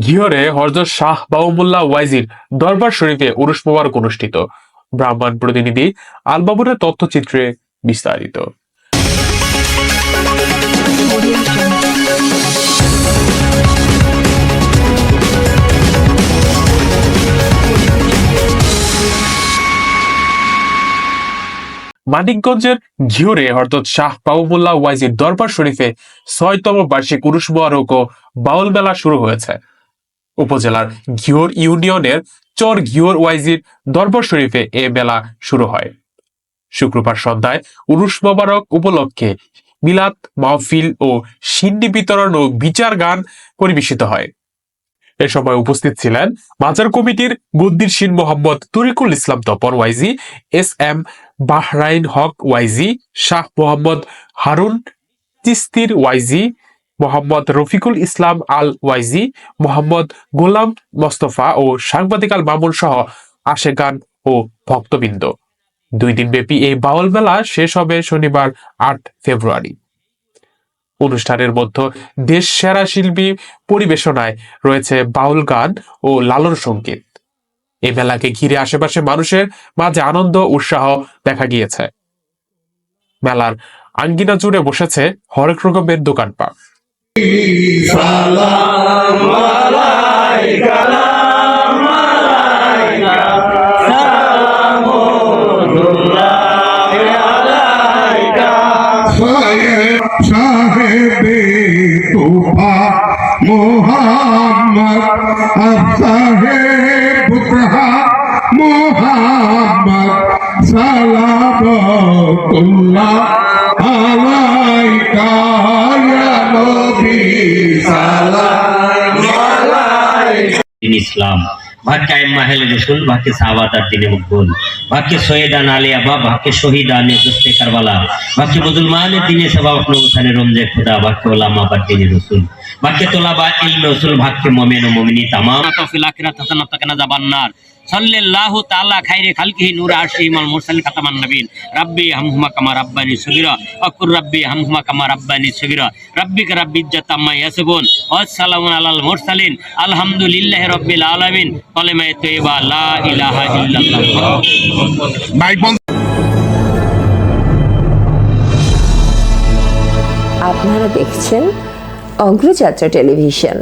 ঘিওরে হরজত শাহ বাবুমুল্লাহ ওয়াইজির দরবার শরীফে উরুস মোবারক অনুষ্ঠিত। ব্রাহ্মণ প্রতিনিধি আলবাবুরের তথ্যচিত্রে বিস্তারিত। মানিকগঞ্জের ঘিওরে হরজত শাহ বাবুমুল্লাহ ওয়াইজির দরবার শরীফে ছয়তম বার্ষিক উরুস মোবারক ও বাউল মেলা শুরু হয়েছে। উপজেলার ঘিওর ইউনিয়নের চর ঘিওর ওয়াইজির দরবার শরীফে এ মেলা শুরু হয়। শুক্রবার সন্ধ্যায় উরুস মোবারক উপলক্ষে মিলাদ, মাহফিল ও সিন্ডি বিতরণ ও বিচার গান পরিবেশিত হয়। এ সময় উপস্থিত ছিলেন মাজার কমিটির গুদ্দির সিন মোহাম্মদ তরিকুল ইসলাম তপর ওয়াইজি, এস এম বাহরাইন হক ওয়াইজি, শাহ মোহাম্মদ হারুন তিস্তির ওয়াইজি মোহাম্মদ রফিকুল ইসলাম আল ওয়াইজি মোহাম্মদ গোলাম মোস্তফা ও সাংবাদিক আল মামুন সহ আশেগান ও ভক্তবৃন্দ। দুই দিন ব্যাপী এই বাউল মেলা শেষ হবে শনিবার, আট ফেব্রুয়ারি। অনুষ্ঠানের মধ্যে দেশ সেরা শিল্পী পরিবেশনায় রয়েছে বাউল গান ও লালন সংগীত। এই মেলাকে ঘিরে আশেপাশে মানুষের মাঝে আনন্দ, উৎসাহ দেখা গিয়েছে। মেলার আঙ্গিনা জুড়ে বসেছে হরেক রকমের দোকানপাট। সাহেব সাহেবে তোফা মোহাম্মদ সাহেব পুত্রা মোহাম্মদ সালামতুল্লাহ আলাইকা ইসলাম। ভাগ্যে মাহেল রসুল দিনে মকবুল ভাগ্যে সৈয়দান আলী আবা, ভাগ্যে শহীদান দোস্তে কারবালা। ভাগ্যে মুসলমানের দিনে সবাব আপনার উঠানে রমজে খুদা, ভাগ্যে ওলামা আবার দিনে রসুল। ভাগ্যে তোলাবা ইলমে রসুল, ভাগ্যে মমেন ও মমিনী তামাম। তফিল সাল্লাল্লাহু তাআলা খাইরে খালকিহি নূর মাল খাতামান নবীন। রাব্বি হামহুমা কামা রাব্বানি সগীরা আকুর রাব্বি হামহুমা কামা রাব্বানি সগীরা। রাব্বিকা রাব্বি ইজ্জাত আম্মা ইয়াসিফুন ওয়াসসালামু আলাল মুরসালিন। আলহামদুলিল্লাহি রাব্বিল আলামিন। কালেমায়ে তয়্যিবা লা ইলাহা ইল্লাল্লাহ। মাইক বন্ধ আপনারা দেখছেন অগ্রযাত্রা টেলিভিশন।